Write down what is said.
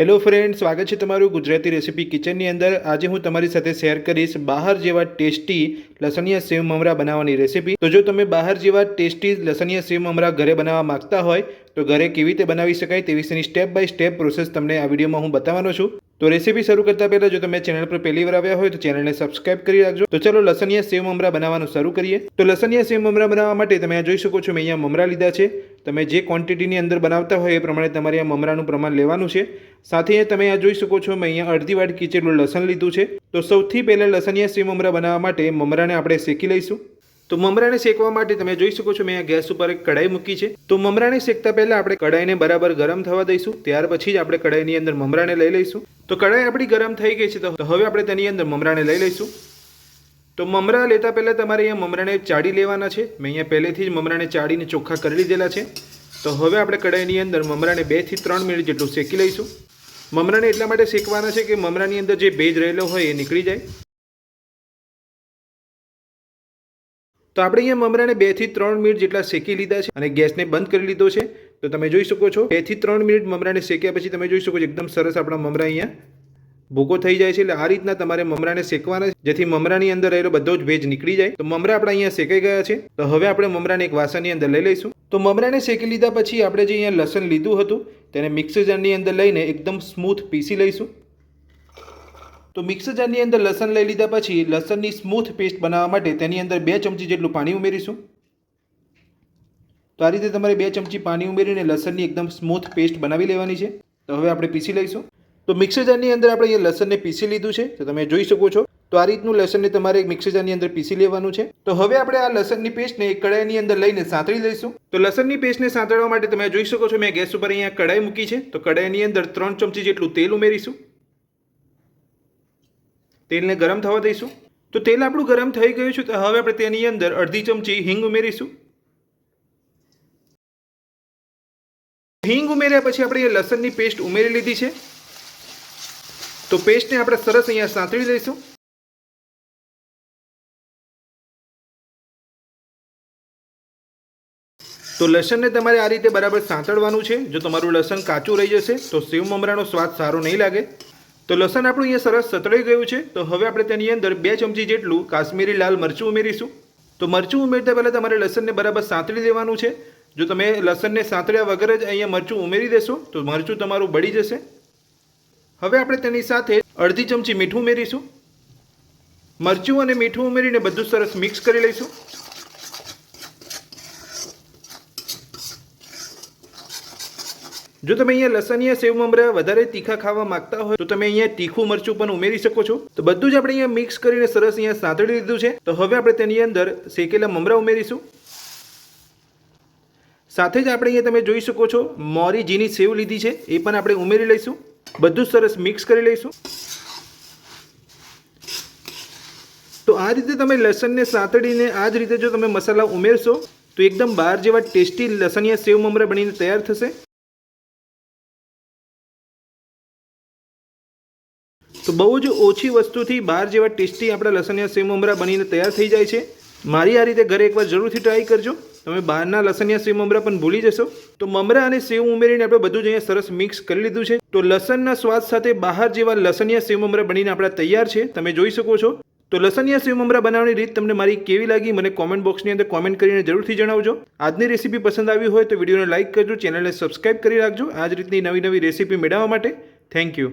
Hello friend સ્વાગત છે તમારું ગુજરાતી રેસીપી કિચનની અંદર. આજે હું તમારી સાથે શેર કરીશ બહાર જેવા ટેસ્ટી લસણિયા સેવ મમરા બનાવવાની રેસીપી તો જો તમે બહાર જેવા ટેસ્ટી લસણિયા સેવ મમરા ઘરે બનાવવા માંગતા હોય, તો ઘરે કેવી રીતે બનાવી શકાય તે વિશેની સ્ટેપ બાય સ્ટેપ પ્રોસેસ તમને આ વિડીયોમાં હું બતાવવાનો છું. તો રેસીપી શરૂ કરતા પહેલાં જો તમે ચેનલ પર પહેલી વાર આવ્યા હોય તો ચેનલને સબસ્ક્રાઇબ કરી રાખજો. તો ચલો લસણિયા સેવ મમરા બનાવવાનું શરૂ કરીએ. તો લસણિયા સેવ મમરા બનાવવા માટે તમે આ જોઈ શકો છો મેં અહીંયા મમરા લીધા છે. તમે જે ક્વોન્ટિટીની અંદર બનાવતા હોય એ પ્રમાણે તમારે આ મમરાનું પ્રમાણ લેવાનું છે. સાથે તમે આ જોઈ શકો છો મેં અહીંયા અડધી વાટકી જેટલું લસણ લીધું છે. તો સૌથી પહેલાં લસણિયા સેવ મમરા બનાવવા માટે મમરાને આપણે શેકી લઈશું. તો મમરાને શેકવા માટે તમે જોઈ શકો છો મેં આ ગેસ ઉપર એક કઢાઈ મૂકી છે. તો મમરાને શેકતા પહેલાં આપણે કઢાઈને બરાબર ગરમ થવા દઈશું. ત્યાર પછી જ આપણે કઢાઈની અંદર મમરાને લઈ લઈશું. તો કઢાઈ આપણી ગરમ થઈ ગઈ છે, તો હવે આપણે તેની અંદર મમરાને લઈ લઈશું. તો મમરા લેતા પહેલાં તમારે અહીંયા મમરાને ચાળી લેવાના છે. મેં અહીંયા પહેલેથી જ મમરાને ચાળીને ચોખ્ખા કરી લીધેલા છે. તો હવે આપણે કઢાઈની અંદર મમરાને બેથી ત્રણ મિનિટ જેટલું શેકી લઈશું. મમરાને એટલા માટે શેકવાના છે કે મમરાની અંદર જે ભેજ રહેલો હોય એ નીકળી જાય. તો આપણે અહીંયા મમરાને બેથી ત્રણ મિનિટ જેટલા શેકી લીધા છે અને ગેસને બંધ કરી લીધો છે. તો તમે જોઈ શકો છો, બેથી ત્રણ મિનિટ મમરાને શેક્યા પછી તમે જોઈ શકો છો એકદમ સરસ આપણા મમરા અહીંયા ભૂકો થઈ જાય છે. એટલે આ રીતના તમારે મમરાને શેકવાના જેથી મમરાની અંદર રહેલો બધો જ ભેજ નીકળી જાય. તો મમરા આપણા અહીંયા શેકાઈ ગયા છે. તો હવે આપણે મમરાને એક વાસણની અંદર લઈ લઈશું. તો મમરાને શેકી લીધા પછી આપણે જે અહીંયા લસણ લીધું હતું તેને મિક્સર જારની અંદર લઈને એકદમ સ્મૂથ પીસી લઈશું. તો મિક્સર જારની અંદર લસણ લઈ લીધા પછી લસણની સ્મૂથ પેસ્ટ બનાવવા માટે તેની અંદર બે ચમચી જેટલું પાણી ઉમેરીશું. તો આ રીતે તમારે બે ચમચી પાણી ઉમેરીને લસણની એકદમ સ્મૂથ પેસ્ટ બનાવી લેવાની છે. તો હવે આપણે પીસી લઈશું. તો મિક્સર જારની અંદર આપણે અહીંયા લસણને પીસી લીધું છે. તો તમે જોઈ શકો છો. તો આ રીતનું લસણને તમારે મિક્સર જારની અંદર પીસી લેવાનું છે. તો હવે આપણે આ લસણની પેસ્ટને એક કડાઈની અંદર લઈને સાંતળી લઈશું. તો લસણની પેસ્ટને સાંતળવા માટે તમે જોઈ શકો છો મેં ગેસ ઉપર અહીંયા કડાઈ મૂકી છે. તો કડાઈની અંદર ત્રણ ચમચી જેટલું તેલ ઉમેરીશું. તેલને ગરમ થવા દઈશું. તો તેલ આપણું ગરમ થઈ ગયું છે, તો હવે આપણે તેની અંદર અડધી ચમચી હિંગ ઉમેરીશું. હિંગ ઉમેર્યા પછી આપણે એ લસણની પેસ્ટ ઉમેરી લીધી છે. તો પેસ્ટને આપણે સરસ અહીંયા સાંતળી લઈશું. તો લસણને તમારે આ રીતે બરાબર સાંતળવાનું છે. જો તમારું લસણ કાચું રહી જશે, તો સેવ મમરાનો સ્વાદ સારો નહીં લાગે. તો લસણ આપણું અહીંયા સરસ સતળાઈ ગયું છે. તો હવે આપણે તેની અંદર બે ચમચી જેટલું કાશ્મીરી લાલ મરચું ઉમેરીશું. તો મરચું ઉમેરતા પહેલાં તમારે લસણને બરાબર સાંતળી દેવાનું છે. જો તમે લસણને સાંતળ્યા વગર જ અહીંયા મરચું ઉમેરી દેશો, તો મરચું તમારું બળી જશે. હવે આપણે તેની સાથે અડધી ચમચી મીઠું ઉમેરીશું. મરચું અને મીઠું ઉમેરીને બધું સરસ મિક્સ કરી લઈશું. જો તમે અહીંયા લસણિયા, સેવ, મમરા વધારે તીખા ખાવા માંગતા હોય, તો તમે અહીંયા તીખું મરચું પણ ઉમેરી શકો છો. તો બધું જ આપણે અહીંયા મિક્સ કરીને સરસ અહીંયા સાંતળી લીધું છે. તો હવે આપણે તેની અંદર શેકેલા મમરા ઉમેરીશું. સાથે જ આપણે અહીંયા તમે જોઈ શકો છો, મોરી જીની સેવ લીધી છે, એ પણ આપણે ઉમેરી લઈશું. બધું સરસ મિક્સ કરી લઈશું. તો આ રીતે તમે લસણને સાંતળીને આ જ રીતે જો તમે મસાલા ઉમેરશો, તો એકદમ બહાર જેવા ટેસ્ટી લસણિયા, સેવ, મમરા બનીને તૈયાર થશે. તો બહુ જ ઓછી વસ્તુથી બહાર જેવા ટેસ્ટી આપણા લસણિયા સેવ મમરા બનીને તૈયાર થઈ જાય છે. મારી આ રીતે ઘરે એકવાર જરૂરથી ટ્રાય કરજો. તમે બહારના લસણિયા સેવ મમરા પણ ભૂલી જશો. તો મમરા અને સેવ ઉમેરીને આપણે બધું જ અહીંયા સરસ મિક્સ કરી લીધું છે. તો લસણના સ્વાદ સાથે બહાર જેવા લસણિયા સેવ મમરા બનીને આપણા તૈયાર છે. તમે જોઈ શકો છો. તો લસણિયા સેવ મમરા બનાવવાની રીત તમને મારી કેવી લાગી મને કોમેન્ટ બોક્સની અંદર કોમેન્ટ કરીને જરૂરથી જણાવજો. આજની રેસીપી પસંદ આવી હોય તો વિડીયોને લાઇક કરજો ચેનલને સબસ્ક્રાઇબ કરી રાખજો. આ જ રીતની નવી નવી રેસીપી મેળવવા માટે. Thank you